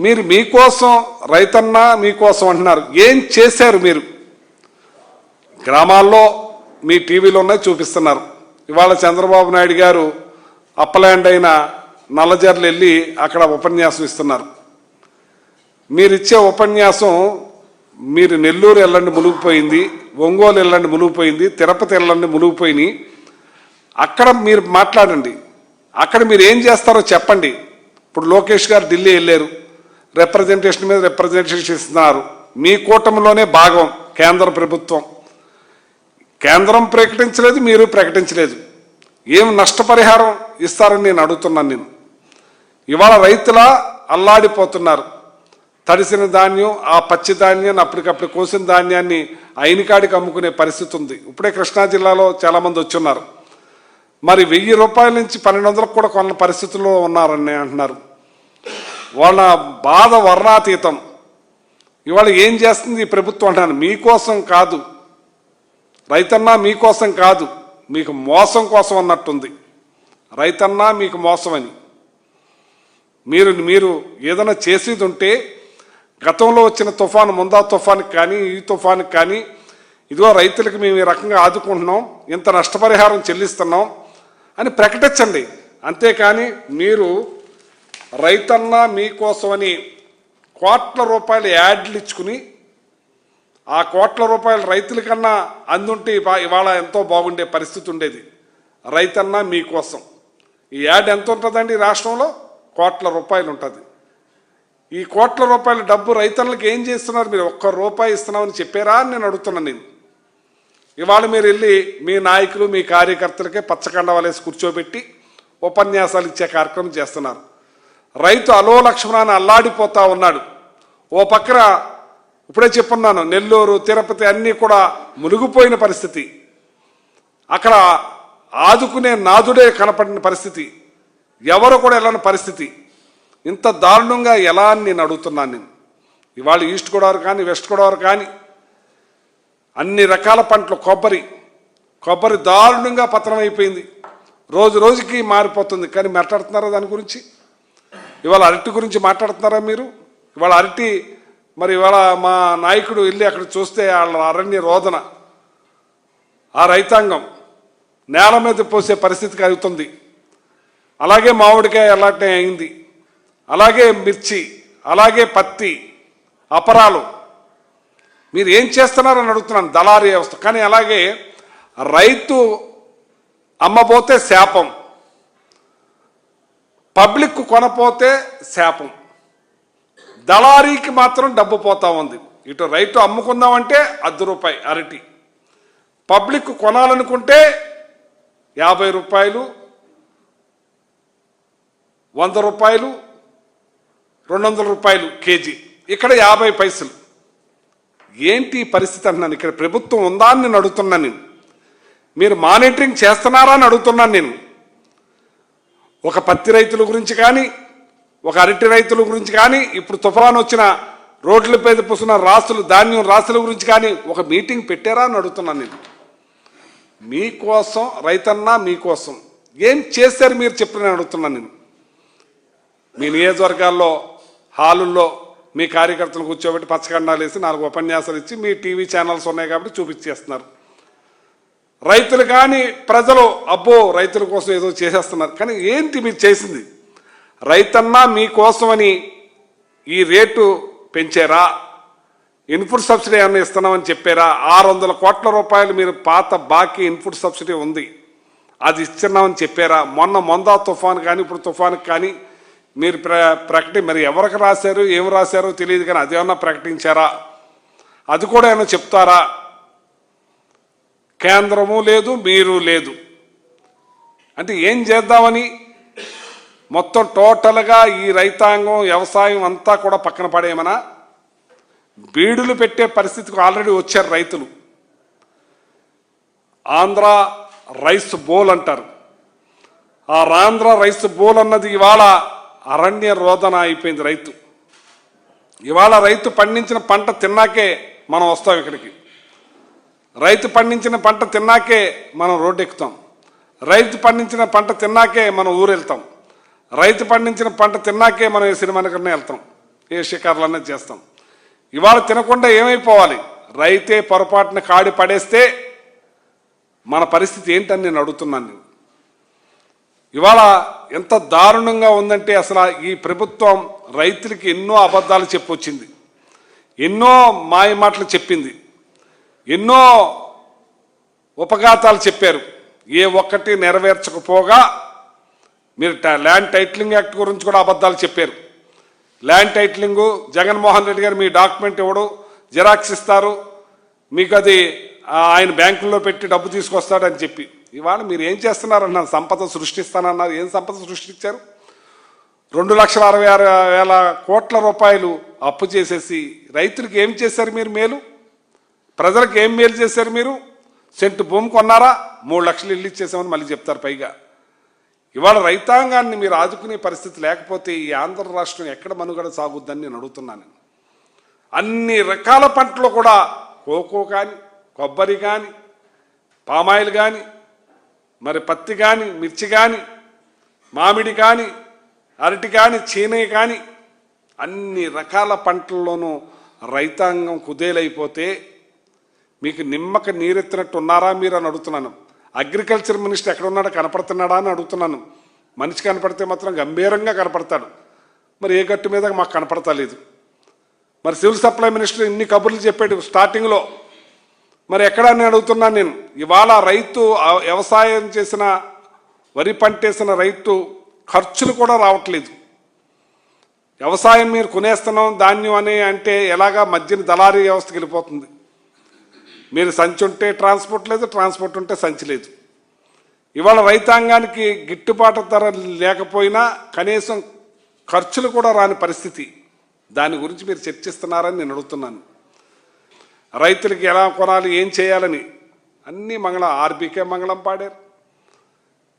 మీరు మీకోసం రైతన్న మీకోసం అంటున్నారు. ఏం చేశారు మీరు? గ్రామాల్లో మీ టీవీలో ఉన్నాయి చూపిస్తున్నారు. ఇవాళ చంద్రబాబు నాయుడు గారు అప్పలాండ్ అయిన నల్లజర్లు వెళ్ళి అక్కడ ఉపన్యాసం ఇస్తున్నారు. మీరిచ్చే ఉపన్యాసం మీరు నెల్లూరు వెళ్ళండి మునిగిపోయింది ఒంగోలు వెళ్ళండి మునిగిపోయింది తిరుపతి వెళ్ళండి మునిగిపోయినాయి. అక్కడ మీరు మాట్లాడండి. అక్కడ మీరు ఏం చేస్తారో చెప్పండి. ఇప్పుడు లోకేష్ గారు ఢిల్లీ వెళ్ళారు. రిప్రజెంటేషన్ మీద రిప్రజెంటేషన్ ఇస్తున్నారు మీ కూటమిలోనే భాగం కేంద్ర ప్రభుత్వం. కేంద్రం ప్రకటించలేదు మీరు ప్రకటించలేదు. ఏం నష్టపరిహారం ఇస్తారని నేను అడుగుతున్నాను నేను. ఇవాళ రైతుల అల్లాడిపోతున్నారు. తడిసిన ధాన్యం ఆ పచ్చి ధాన్యాన్ని అప్పటికప్పుడు కోసిన ధాన్యాన్ని అయినకాడికి అమ్ముకునే పరిస్థితి ఉంది. ఇప్పుడే కృష్ణా జిల్లాలో చాలామంది వచ్చున్నారు మరి వెయ్యి రూపాయల నుంచి పన్నెండు వందలకు కూడా కొన్న పరిస్థితుల్లో ఉన్నారని అంటున్నారు. వాళ్ళ బాధ వర్ణాతీతం. ఇవాళ ఏం చేస్తుంది ఈ ప్రభుత్వం అంటాను మీకోసం కాదు. రైతన్నా మీకోసం కాదు. మీకు మోసం కోసం అన్నట్టుంది. రైతన్నా మీకు మోసం అని మీరు మీరు ఏదైనా చేసేది ఉంటే గతంలో వచ్చిన తుఫాను ముందా తుఫానికి కానీ ఈ తుఫానికి కానీ ఇదిగో రైతులకు మేము ఈ రకంగా ఆదుకుంటున్నాం ఇంత నష్టపరిహారం చెల్లిస్తున్నాం అని ప్రకటించండి. అంతేకాని మీరు రైతన్నా మీకోసమని కోట్ల రూపాయలు యాడ్లు ఇచ్చుకుని ఆ కోట్ల రూపాయలు రైతుల కన్నా అందుంటే ఇవాళ ఎంతో బాగుండే పరిస్థితి ఉండేది. రైతన్నా మీకోసం. ఈ యాడ్ ఎంత ఉంటుందండి ఈ రాష్ట్రంలో? కోట్ల రూపాయలు ఉంటుంది ఈ కోట్ల రూపాయల డబ్బు రైతన్నలకు ఏం చేస్తున్నారు? మీరు ఒక్క రూపాయి ఇస్తున్నామని చెప్పారా అని నేను అడుగుతున్నాను నేను. ఇవాళ మీరు వెళ్ళి మీ నాయకులు మీ కార్యకర్తలకే పచ్చకండ పచ్చకండవాలేసి కూర్చోబెట్టి ఉపన్యాసాలు ఇచ్చే కార్యక్రమం చేస్తున్నారు. రైతు అలో లక్ష్మణాన్ని అల్లాడిపోతా ఉన్నాడు. ఓ పక్కన ఇప్పుడే చెప్పున్నాను నెల్లూరు తిరుపతి అన్నీ కూడా మునిగిపోయిన పరిస్థితి. అక్కడ ఆదుకునే నాదుడే కనపడిన పరిస్థితి. ఎవరు కూడా వెళ్ళని పరిస్థితి. ఇంత దారుణంగా ఎలా అని నేను అడుగుతున్నాను నేను. ఇవాళ ఈస్ట్ గోదావరి కానీ వెస్ట్ గోదావరి కానీ అన్ని రకాల పంటలు కొబ్బరి. కొబ్బరి దారుణంగా పతనం అయిపోయింది రోజు రోజుకి మారిపోతుంది. కానీ మాట్లాడుతున్నారా దాని గురించి? ఇవాళ అరటి గురించి మాట్లాడుతున్నారా మీరు? ఇవాళ అరటి మరి ఇవాళ మా నాయకుడు వెళ్ళి అక్కడ చూస్తే వాళ్ళ అరణ్య రోదన ఆ రైతాంగం నేల మీద పోసే పరిస్థితికి అవుతుంది అలాగే మామిడికాయ అలాంటి అయింది అలాగే మిర్చి అలాగే పత్తి అపరాలు. మీరు ఏం చేస్తున్నారని అడుగుతున్నాను దళారీ వ్యవస్థ. కానీ అలాగే రైతు అమ్మబోతే శాపం. పబ్లిక్ కొనపోతే శాపం. దళారీకి మాత్రం డబ్బు పోతా ఉంది. ఇటు రైతు అమ్ముకుందామంటే అర్ధ రూపాయి అరటి. పబ్లిక్ కొనాలనుకుంటే యాభై రూపాయలు వంద రూపాయలు రెండు వందల రూపాయలు కేజీ. ఇక్కడ యాభై పైసలు. ఏంటి ఈ పరిస్థితి అన్నాను ఇక్కడ ప్రభుత్వం ఉందా అని నేను అడుగుతున్నాను నేను. మీరు మానిటరింగ్ చేస్తున్నారా అని అడుగుతున్నాను నేను. ఒక పత్తి రైతుల గురించి కానీ ఒక అరటి రైతుల గురించి కానీ ఇప్పుడు తుఫాన్ వచ్చిన రోడ్ల మీద పూసిన రాసులు ధాన్యం రాసుల గురించి కానీ ఒక మీటింగ్ పెట్టారా అని అడుగుతున్నాను నేను. మీకోసం రైతన్నా మీకోసం. ఏం చేశారు మీరు చెప్పి నేను అడుగుతున్నాను నేను. మీ నియోజకవర్గాల్లో హాలుల్లో మీ కార్యకర్తలు కూర్చోబెట్టి పచ్చకండాలు వేసి నాలుగు ఉపన్యాసాలు ఇచ్చి మీ టీవీ ఛానల్స్ ఉన్నాయి కాబట్టి చూపించేస్తున్నారు. రైతులు కానీ ప్రజలు అబ్బో రైతుల కోసం ఏదో చేసేస్తున్నారు. కానీ ఏంటి మీరు చేసింది? రైతన్నా మీకోసమని ఈ రేటు పెంచారా? ఇన్పుట్ సబ్సిడీ ఏమైనా ఇస్తున్నామని చెప్పారా? ఆరు వందల కోట్ల రూపాయలు మీరు పాత బాకీ ఇన్పుట్ సబ్సిడీ ఉంది. అది ఇస్తున్నామని చెప్పారా? మొన్న మొందా తుఫాన్ కానీ ఇప్పుడు తుఫాన్కి కానీ మీరు ప్ర ప్రకటి మరి ఎవరికి రాశారు? ఏం రాశారో తెలియదు కానీ అదేమన్నా ప్రకటించారా? అది కూడా ఏమైనా చెప్తారా? కేంద్రము లేదు మీరు లేదు. అంటే ఏం చేద్దామని? మొత్తం టోటల్గా ఈ రైతాంగం వ్యవసాయం అంతా కూడా పక్కన పడేయమనా? బీడులు పెట్టే పరిస్థితికి ఆల్రెడీ వచ్చారు రైతులు. ఆంధ్ర రైస్ బోల్ అంటారు. ఆ ఆంధ్ర రైస్ బోల్ అన్నది ఇవాళ అరణ్య రోదన అయిపోయింది రైతు. ఇవాళ రైతు పండించిన పంట తిన్నాకే మనం వస్తాం ఇక్కడికి. రైతు పండించిన పంట తిన్నాకే మనం రోడ్డు ఎక్కుతాం రైతు పండించిన పంట తిన్నాకే మనం ఊరు వెళ్తాం రైతు పండించిన పంట తిన్నాకే మనం ఈ సినిమానికన్నా వెళ్తాం. ఏ షికారులన్నా చేస్తాం. ఇవాళ తినకుండా ఏమైపోవాలి? రైతే పొరపాటున కాడి పడేస్తే మన పరిస్థితి ఏంటని నేను అడుగుతున్నాను నేను. ఇవాళ ఎంత దారుణంగా ఉందంటే అసలు ఈ ప్రభుత్వం రైతులకి ఎన్నో అబద్ధాలు చెప్పొచ్చింది. ఎన్నో మాయ మాటలు చెప్పింది. ఎన్నో ఉపఘాతాలు చెప్పారు. ఏ ఒక్కటి నెరవేర్చకపోగా మీరు ల్యాండ్ టైటిలింగ్ యాక్ట్ గురించి కూడా అబద్ధాలు చెప్పారు. ల్యాండ్ టైట్లింగు జగన్మోహన్ రెడ్డి గారు మీ డాక్యుమెంట్ ఇవ్వడు జిరాక్స్ ఇస్తారు. మీకు అది ఆయన బ్యాంకుల్లో పెట్టి డబ్బు తీసుకొస్తాడని చెప్పి. ఇవాళ మీరు ఏం చేస్తున్నారన్నారు? సంపద సృష్టిస్తానన్నారు. ఏం సంపద సృష్టించారు? రెండు లక్షల అరవై ఆరు వేల కోట్ల రూపాయలు అప్పు చేసేసి రైతులకు ఏం చేశారు మీరు మేలు? ప్రజలకు ఏం మేలు చేశారు మీరు? సెంటు భూమి కొన్నారా? మూడు లక్షలు ఇల్లు ఇచ్చేసామని మళ్ళీ చెప్తారు పైగా. ఇవాళ రైతాంగాన్ని మీరు ఆదుకునే పరిస్థితి లేకపోతే ఈ ఆంధ్ర రాష్ట్రం ఎక్కడ మనుగడ సాగుద్దని నేను అడుగుతున్నాను అన్ని రకాల పంటలు కూడా కోకో కానీ కొబ్బరి కానీ పామాయిల్ కానీ మరి పత్తి కానీ మిర్చి కానీ మామిడి కానీ అరటి కానీ చీనయ్య కానీ అన్ని రకాల పంటల్లోనూ రైతాంగం కుదేలైపోతే మీకు నిమ్మక నీరెత్తినట్టు ఉన్నారా మీరు అని అడుగుతున్నాను. అగ్రికల్చర్ మినిస్టర్ ఎక్కడ ఉన్నాడో కనపడుతున్నాడా అని అడుగుతున్నాను. మనిషి కనపడితే మాత్రం గంభీరంగా కనపడతాడు. మరి ఏ గట్టు మీద మాకు కనపడతలేదు. మరి సివిల్ సప్లై మినిస్టర్ ఇన్ని కబుర్లు చెప్పాడు స్టార్టింగ్లో. మరి ఎక్కడ నేను అడుగుతున్నాను నేను. ఇవాళ రైతు వ్యవసాయం చేసిన వరి పంటేసిన రైతు ఖర్చులు కూడా రావట్లేదు. వ్యవసాయం మీరు కొనేస్తున్నాం ధాన్యం అని అంటే ఎలాగా మధ్యన దళారీ వ్యవస్థకి వెళ్ళిపోతుంది. మీరు సంచి ఉంటే ట్రాన్స్పోర్ట్ లేదు ట్రాన్స్పోర్ట్ ఉంటే సంచి లేదు. ఇవాళ రైతాంగానికి గిట్టుబాటు ధర లేకపోయినా కనీసం ఖర్చులు కూడా రాని పరిస్థితి. దాని గురించి మీరు చర్చిస్తున్నారని నేను అడుగుతున్నాను. రైతులకి ఎలా కొనాలి ఏం చేయాలని అన్నీ మంగళం ఆర్బీకే మంగళం పాడారు.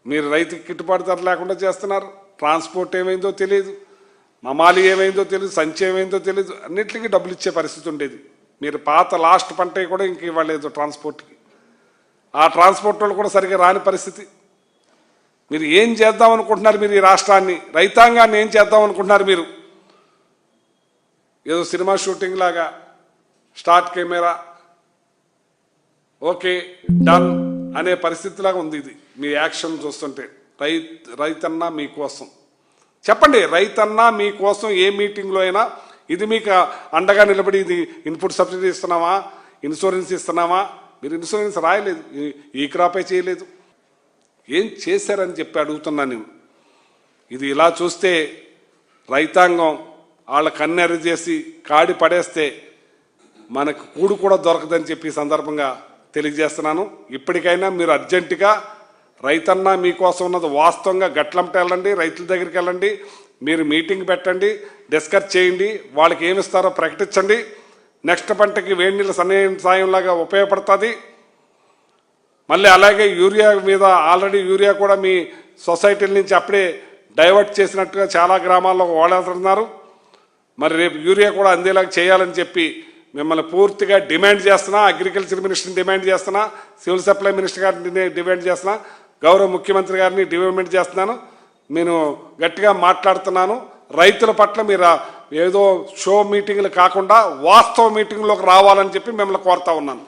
మీరు రైతుకి గిట్టుబాటు ధర లేకుండా చేస్తున్నారు. ట్రాన్స్పోర్ట్ ఏమైందో తెలియదు. మమాలి ఏమైందో తెలియదు సంచి ఏమైందో తెలియదు. అన్నిటికీ డబ్బులు ఇచ్చే పరిస్థితి ఉండేది. మీరు పాత లాస్ట్ పంట కూడా ఇంక ఇవ్వలేదు ట్రాన్స్పోర్ట్కి. ఆ ట్రాన్స్పోర్ట్ వాళ్ళు కూడా సరిగ్గా రాని పరిస్థితి. మీరు ఏం చేద్దాం అనుకుంటున్నారు మీరు ఈ రాష్ట్రాన్ని? రైతాంగాన్ని ఏం చేద్దాం అనుకుంటున్నారు మీరు? ఏదో సినిమా షూటింగ్ లాగా స్టార్ట్ కెమెరా ఓకే డన్ అనే పరిస్థితిలాగా ఉంది ఇది. మీ యాక్షన్ చూస్తుంటే. రైత్ రైతన్నా మీకోసం. చెప్పండి రైతన్నా మీకోసం ఏ మీటింగ్లో అయినా ఇది మీకు అండగా నిలబడి ఇది ఇన్పుట్ సబ్సిడీ ఇస్తున్నామా ఇన్సూరెన్స్ ఇస్తున్నామా మీరు ఇన్సూరెన్స్ రాయలేదు. ఈ- క్రాపే చేయలేదు. ఏం చేశారని చెప్పి అడుగుతున్నాను నేను. ఇది ఇలా చూస్తే రైతాంగం వాళ్ళ కన్నెర చేసి కాడి పడేస్తే మనకు కూడు కూడా దొరకదని చెప్పి సందర్భంగా తెలియజేస్తున్నాను. ఇప్పటికైనా మీరు అర్జెంటుగా రైతన్న మీకోసం ఉన్నది వాస్తవంగా గట్లంట వెళ్ళండి రైతుల దగ్గరికి వెళ్ళండి మీరు మీటింగ్ పెట్టండి డిస్కస్ చేయండి వాళ్ళకి ఏమి ఇస్తారో ప్రకటించండి. నెక్స్ట్ పంటకి వేడి నీళ్ళ సన్నిహిత సాయంలాగా ఉపయోగపడుతుంది. మళ్ళీ అలాగే యూరియా మీద ఆల్రెడీ యూరియా కూడా మీ సొసైటీల నుంచి అప్పుడే డైవర్ట్ చేసినట్టుగా చాలా గ్రామాల్లో వాడేస్తున్నారు మరి రేపు యూరియా కూడా అందేలాగా చేయాలని చెప్పి మిమ్మల్ని పూర్తిగా డిమాండ్ చేస్తున్నా అగ్రికల్చర్ మినిస్టర్ని డిమాండ్ చేస్తున్నా సివిల్ సప్లై మినిస్టర్ గారిని డిమాండ్ చేస్తున్నా గౌరవ ముఖ్యమంత్రి గారిని డిమాండ్ చేస్తున్నాను. నేను గట్టిగా మాట్లాడుతున్నాను. రైతుల పట్ల మీరు ఏదో షో మీటింగ్లు కాకుండా వాస్తవ మీటింగ్లోకి రావాలని చెప్పి మిమ్మల్ని కోరుతా ఉన్నాను.